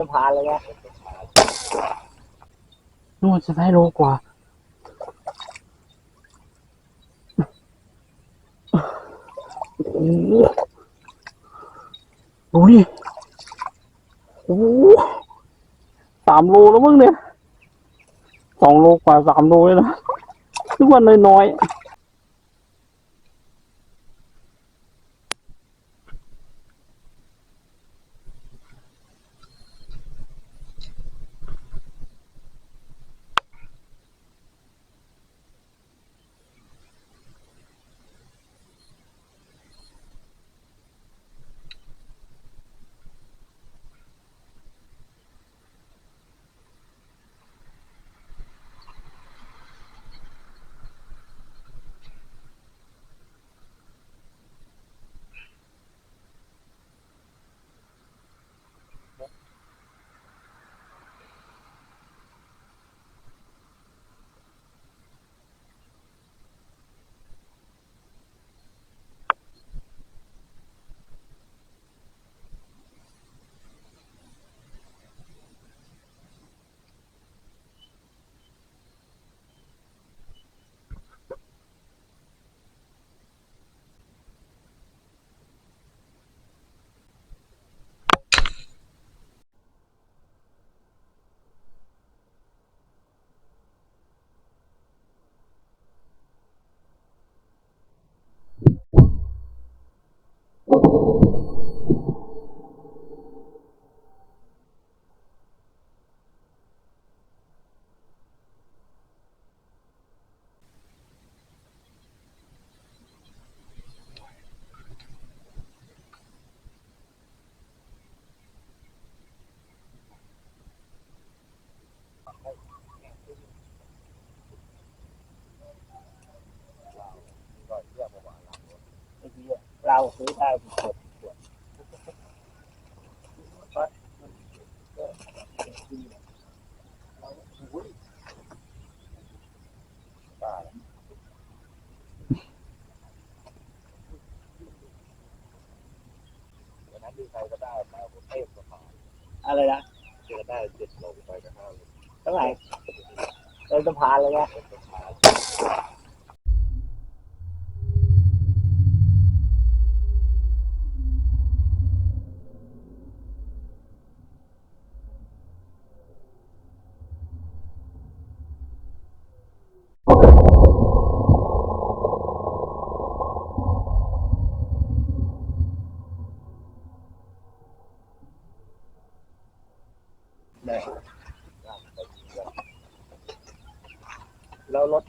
สะพานเลยไงนู่นจะได้โลกว่าโอ้โหดูนี่โอ้สามโลแล้วมึงเนี่ยสองโลกว่าสามโลเลยนะทุกวันน้อยๆ ซื้อได้หมดวันนั้นที่ใครก็ได้มาผมเทพสะพาอะไรนะเจอได้เจ็ดโลไปกับห้าโลเท่าไหร่เดินสะพานเลยไงเป็นะ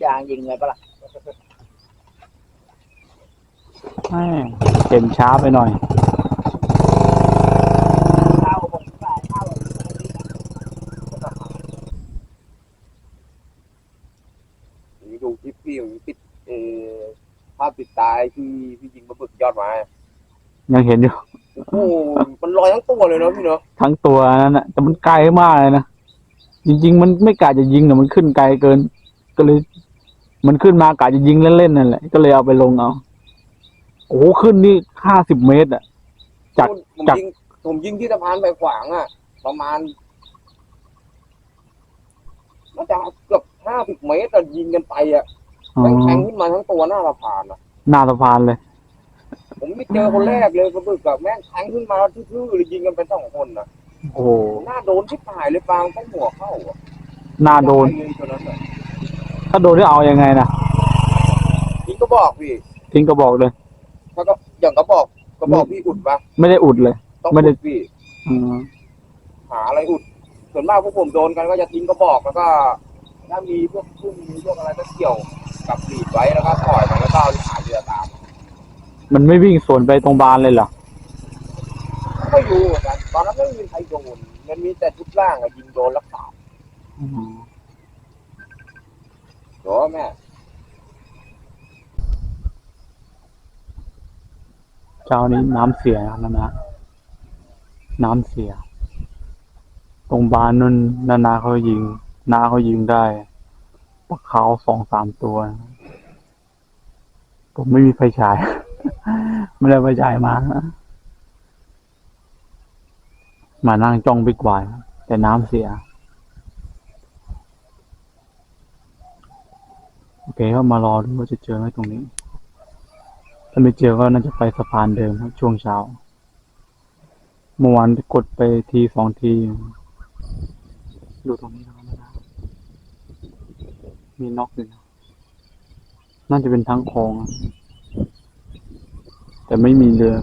ยางยิงเลยปะล่ะแม่เห็นช้าไปหน่อย เข้าผมสายเข้านี่ดูคลิปพี่ผมติดเออภาพติดตายที่พี่ยิงมาบึกยอดไม้ยังเห็นอยู่โอ้โหมันลอยทั้งตัวเลยเนาะพี่เนาะทั้งตัวนั่นนะแต่มันไกลมากเลยนะ จริง ๆ มันไม่กะจะยิงแต่มันขึ้นไกลเกิน ก็เลย มันขึ้นมากะจะยิงเล่นๆนั่นแหละ ก็เลยเอาไปลงเอา โอ้โหขึ้นนี่ห้าสิบเมตรอะ จากผมจากยิงผมยิงที่สะพานไปขวางอะ ประมาณน่าจะเกือบห้าสิบเมตรอะยิงกันไปอะอ๋อแม่งแทงขึ้นมาทั้งตัวหน้าสะพานอะ หน้าสะพานเลย ผมไม่เจอคนแรกเลยกระบึกกับแม่งแทงขึ้นมาทื่อๆเลยยิงกันเป็นสองคนอะโอ้โหหน้าโดนที่ปลายเลยปางต้องหัวเข้าอะหน้าโดน ตายเลยตัวนั้นอะ ถ้าโดนที่เอายังไงนะยิงก็บอกพี่ทิ้งก็บอกเลย ถ้าก็อย่างก็บอกก็บอกพี่อุดปะไม่ได้อุดเลย ต้องไม่ได้ อุดพี่ อืมหาอะไรอุด ส่วนมากพวกผมโดนกันก็จะทิ้งก็บอกแล้วก็ถ้ามีพวกพุ่งมีพวกอะไรก็เกี่ยวกับบีดไว้แล้วก็ปล่อยมันแล้วก็เอาหาเรือตามมันไม่วิ่งสวนไปตรงบานเลยเหรอไม่รู้เหมือนกันตอนนั้นไม่มีใครโดนมันมีแต่ชุดล่างอะยิงโดนแล้วขาดอืม โดนแม่เช้านี้น้ำเสียนะนะ น้ำเสีย ตรงบานนั่นนานาเขายิง นาเขายิงได้ปลาเขาสองสามตัว ผมไม่มีไฟฉาย ไม่ได้ไฟฉายมา มานั่งจ้องบิ๊กไวแต่น้ำเสีย โอเคก็มารอดูว่าจะเจอไหมตรงนี้ ถ้าไม่เจอก็น่าจะไปสะพานเดิมครับช่วงเช้า เมื่อวานกดไปทีสองที ดูตรงนี้นะครับนะมีน็อกอยู่นะน่าจะเป็นทางคลอง แต่ไม่มีเรือ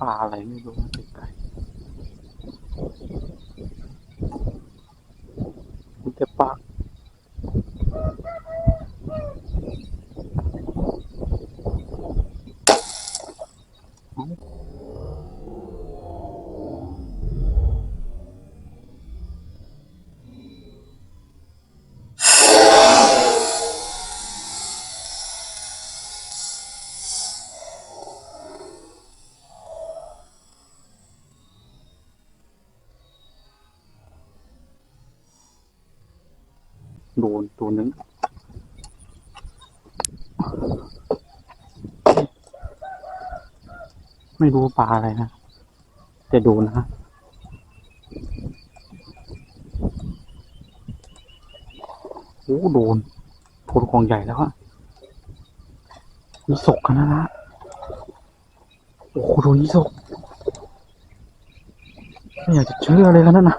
ปลาอะไรไม่รู้ไกลๆมีแต่ปลา โดนตัวนึงไม่รู้ปลาอะไรนะแต่โดนนะโอ้โดนโดนของใหญ่แล้วอะมีศกกันนะนะโอ้โหโดนยี่ศกไม่อยากจะเชื่อเลยกันนั่นนะ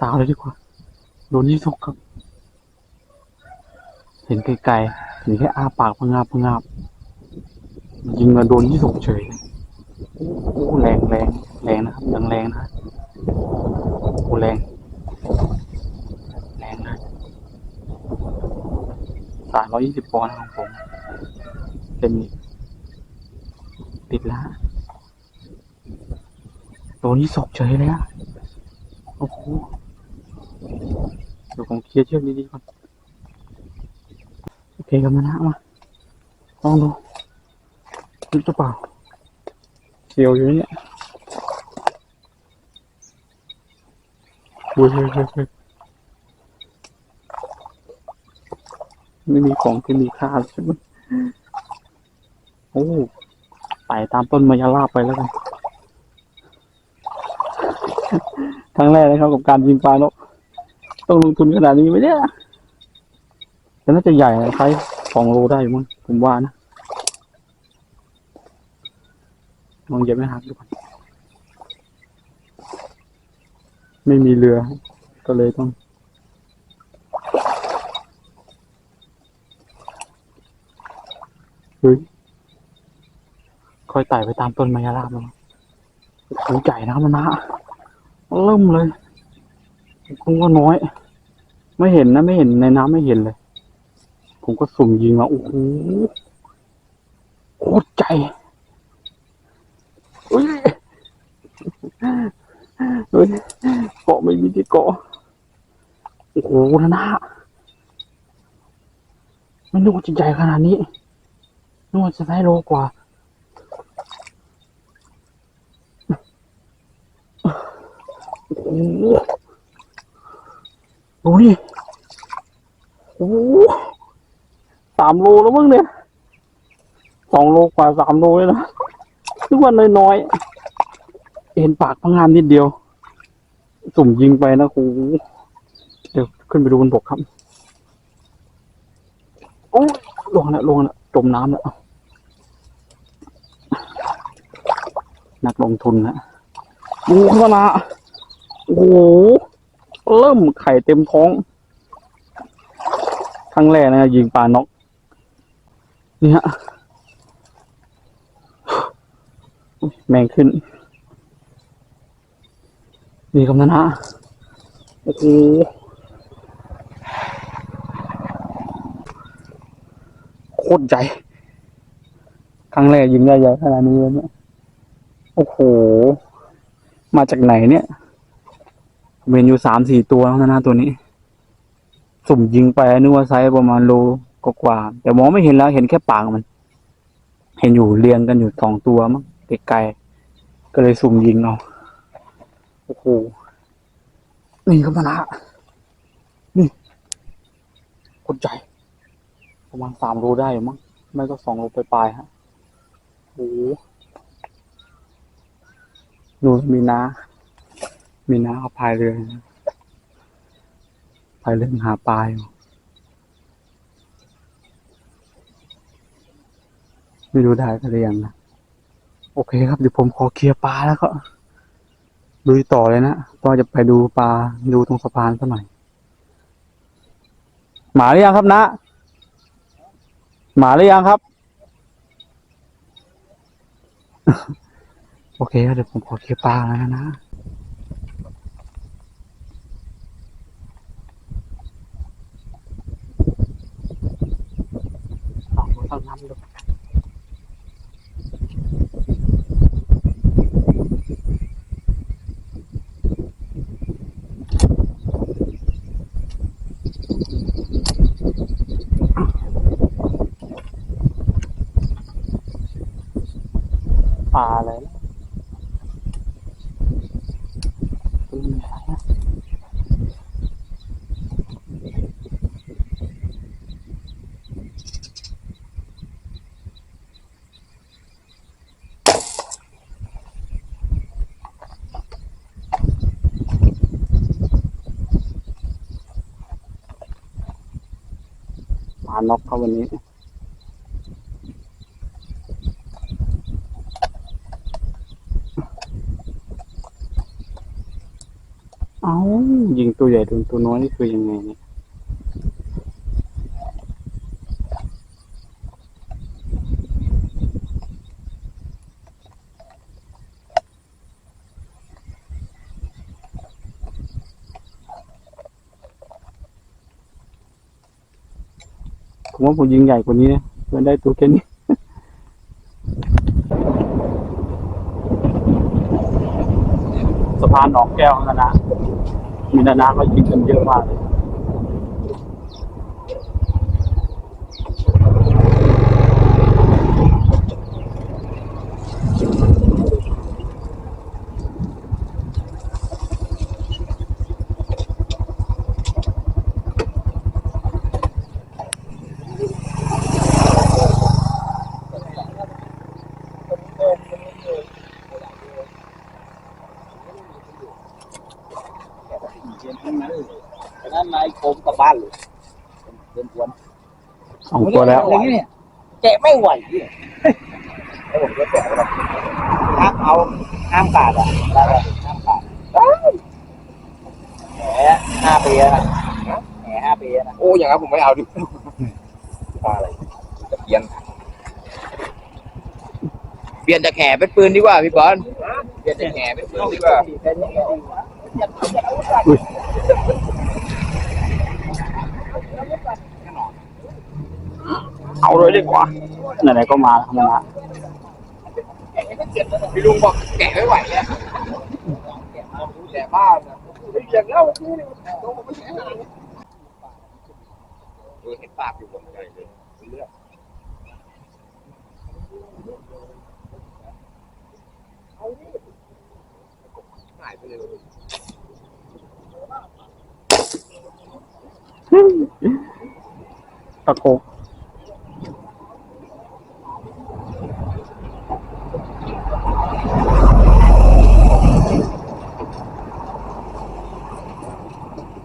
สาวเลยดีกว่า โดนยี่สกครับ เห็นไกลๆเห็นแค่อ้าปากพงาบพงาบยิงมาโดนยี่สกเฉยเลยโอ้แรงแรงแรงนะครับยังแรงนะโอ้แรงแรงนะสามร้อยยี่สิบปอนด์ของผมเป็นติดล้วโดนยี่สกเฉยเลยอะโอ้โห เดี๋ยวผมเคลียร์เชือกดีๆก่อน โอเคกันมานะมาลองดูลึกหรือเปล่าเกี่ยวอยู่เนี่ยเฮ้ยเฮ้ยเฮ้ยไม่มีของที่มีค่าใช่ไหมโอ้ไปตามต้นมายาลาบไปแล้วกัน ครั้งแรกนะครับกับการยิงปลานก ต้องลงทุนขนาดนี้ไหมเนี่ยแต่น่าจะใหญ่นะไซส์สองโลได้มั้งผมว่านะลองเหยียบไม่หักดูก่อนไม่มีเรือ ก็เลยต้องเฮ้ยค่อยไต่ไปตามต้นไมยาลาบแล้วถูใหญ่นะมันนะเริ่มเลย ผมก็น้อย ไม่เห็นนะไม่เห็นในน้ำไม่เห็นเลย ผมก็สุ่มยิงมาโอ้โหโคตรใจเฮ้ยเฮ้ยเกาะไม่มีที่เกาะโอ้โหนะนะไม่นึกว่าจะใหญ่ขนาดนี้นึกว่าจะได้โลกว่าโอ้ ดูดิโอ้โหสามโลแล้วมั้งเนี่ยสองโลกว่าสามโลเลยนะนึกว่าน้อยๆเห็นปากพังงามนิดเดียว สุ่มยิงไปนะครูเดี๋ยวขึ้นไปดูบนบกครับโอ้ลงแล้วลงแล้วจมน้ำแล้วนักลงทุนนะดูขนาดโอ้โห เริ่มไข่เต็มท้องครั้งแรกนะยิงปลานกนี่ฮะแมงขึ้น นี่กำนันฮะโอ้โหโคตรใหญ่ครั้งแรกยิงได้ใหญ่ขนาดนี้เลยเนี่ยโอ้โห มาจากไหนเนี่ย เวนอยู่สามสี่ตัวแล้วนะตัวนี้ สุ่มยิงไปนึกว่าไซส์ประมาณโลกว่า แต่มองไม่เห็นแล้วเห็นแค่ปากมัน เห็นอยู่เรียงกันอยู่สองตัวมั้งไกลๆก็เลยสุ่มยิงเอาโอ้โหนี่ก็มาละนี่กดใจประมาณสามโลได้มั้งไม่ก็สองโลปลายๆฮะโอ้โหดูมีน้า มีน้าเขาพายเรือนะพายเรือหาปลาอยู่ไม่รู้ได้กันหรือยังนะโอเคครับเดี๋ยวผมขอเคลียร์ปลาแล้วก็ลุยต่อเลยนะก็จะไปดูปลาดูตรงสะพานสักหน่อยหมาหรือยังครับนะ หมาหรือยังครับ โอเคครับเดี๋ยวผมขอเคลียร์ปลาแล้วนะ เอาเอาน้ำดูปลาอะไรนะตัวใหญ่นะปลานกเขาวันนี้ เอ้ายิงตัวใหญ่โดนตัวน้อยนี่คือยังไงเนี่ย ว่าผมยิงใหญ่กว่านี้นะมันได้ตัวแค่นี้สะพานหนองแก้วนะนะมีนานาก็ยิงกันเยอะมากเลย เย็นทั้งนั้นแต่นั้นนายโคมกลับบ้านเลยเดินวนสองตัวแล้วอะไรเนี่ยแกะไม่ไหวเนี่ยแล้วผมก็แกะแล้วห้ามเอาห้ามขาดอะได้ไหมห้ามขาดแหมห้าปีแล้วนะแหมห้าปีแล้วนะโอ้อย่างนั้นผมไม่เอาดิปลาอะไรตะเพียนเปลี่ยนจากแห่เป็นปืนดีกว่าพี่บอลเปลี่ยนจากแห่เป็นปืนดีกว่า เอาเลยดีกว่าไหนๆก็มาแล้วครับนะพี่ลุงบอกแกะไม่ไหวเนี่ยแกะบ้านนะเสียงเล่าที่นี่ดูเห็นปากอยู่บนใจเลยเลือดหายไปเลย ตะโกก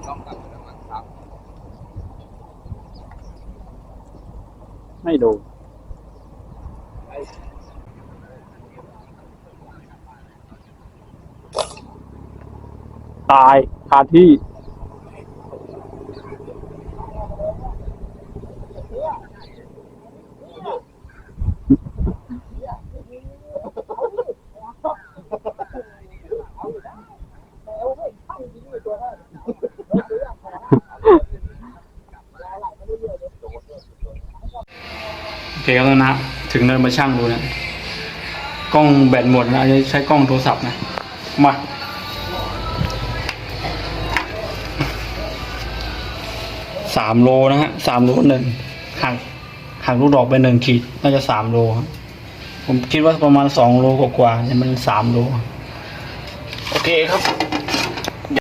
ต้งกลับไปน้ำมันครับไม่ดูตายคาที่ เคครับนะ ถึงเนินมาช่างดูนะกล้องแบตหมดนะจะใช้กล้องโทรศัพท์นะ มาสามโลนะฮะสามโลหนึ่งหักหักลูกดอกไปหนึ่งขีด น่าจะสามโลครับผมคิดว่าประมาณสองโลกว่าๆเนี่ยมันสามโล โอเคครับ